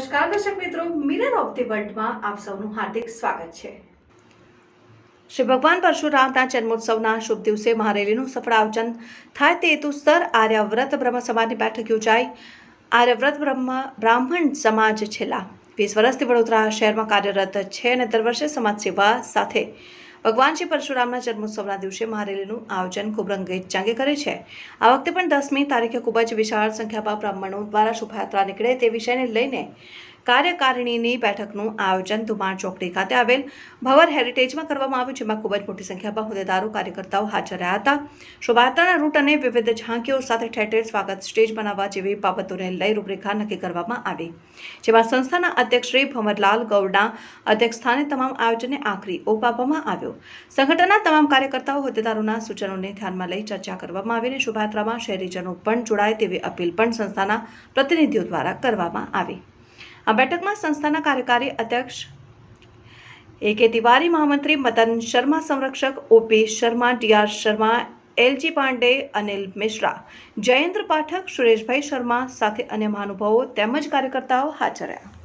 નમસ્કાર, દર્શક મિત્રો. મિરર ઓફ ધી વર્લ્ડમાં આપ સૌનું હાર્દિક સ્વાગત છે. શ્રી ભગવાન પરશુરામના જન્મોત્સવના શુભ દિવસે મહારેલીનું સફળ આયોજન થાય તે હેતુસર આર્યવ્રત બ્રહ્મ સમાજની બેઠક યોજાઈ. આર્યવ્રત બ્રહ્મ બ્રાહ્મણ સમાજ છેલ્લા વીસ વર્ષથી વડોદરા શહેરમાં કાર્યરત છે અને દર વર્ષે સમાજ સેવા સાથે ભગવાન શ્રી પરશુરામના જન્મોત્સવના દિવસે મહારેલીનું આયોજન ખૂબ રંગેચંગે કરે છે. આ વખતે પણ દસમી તારીખે ખૂબ જ વિશાળ સંખ્યામાં બ્રાહ્મણો દ્વારા શોભાયાત્રા નીકળે તે વિષયને લઈને કાર્યકારિણીની બેઠકનું આયોજન ધુમાણ ચોકડી ખાતે આવેલ ભવર હેરિટેજમાં કરવામાં આવ્યું, જેમાં ખૂબ જ મોટી સંખ્યામાં હોદ્દેદારો, કાર્યકર્તાઓ હાજર રહ્યા હતા. શોભાયાત્રાના રૂટ અને વિવિધ ઝાંકીઓ સાથે ઠેર ઠેર સ્વાગત સ્ટેજ બનાવવા જેવી બાબતોને લઈ રૂપરેખા નક્કી કરવામાં આવી. જેમાં સંસ્થાના અધ્યક્ષ શ્રી ભમરલાલ ગૌડના અધ્યક્ષ સ્થાને તમામ આયોજનને આખરી ઓપ આપવામાં આવ્યો. સંગઠનના તમામ કાર્યકર્તાઓ, હોદ્દેદારોના સૂચનોને ધ્યાનમાં લઈ ચર્ચા કરવામાં આવી અને શોભાયાત્રામાં શહેરીજનો પણ જોડાય તેવી અપીલ પણ સંસ્થાના પ્રતિનિધિઓ દ્વારા કરવામાં આવી. આ બેઠકમાં સંસ્થાના કાર્યકારી અધ્યક્ષ એ કે તિવારી મહામંત્રી મદન શર્મા, સંરક્ષક OP Sharma DR Sharma LG Pandey, Anil Mishra, Jayendra Pathak Sureshbhai Sharma સાથે અન્ય મહાનુભાવો તેમજ કાર્યકર્તાઓ હાજર રહ્યા.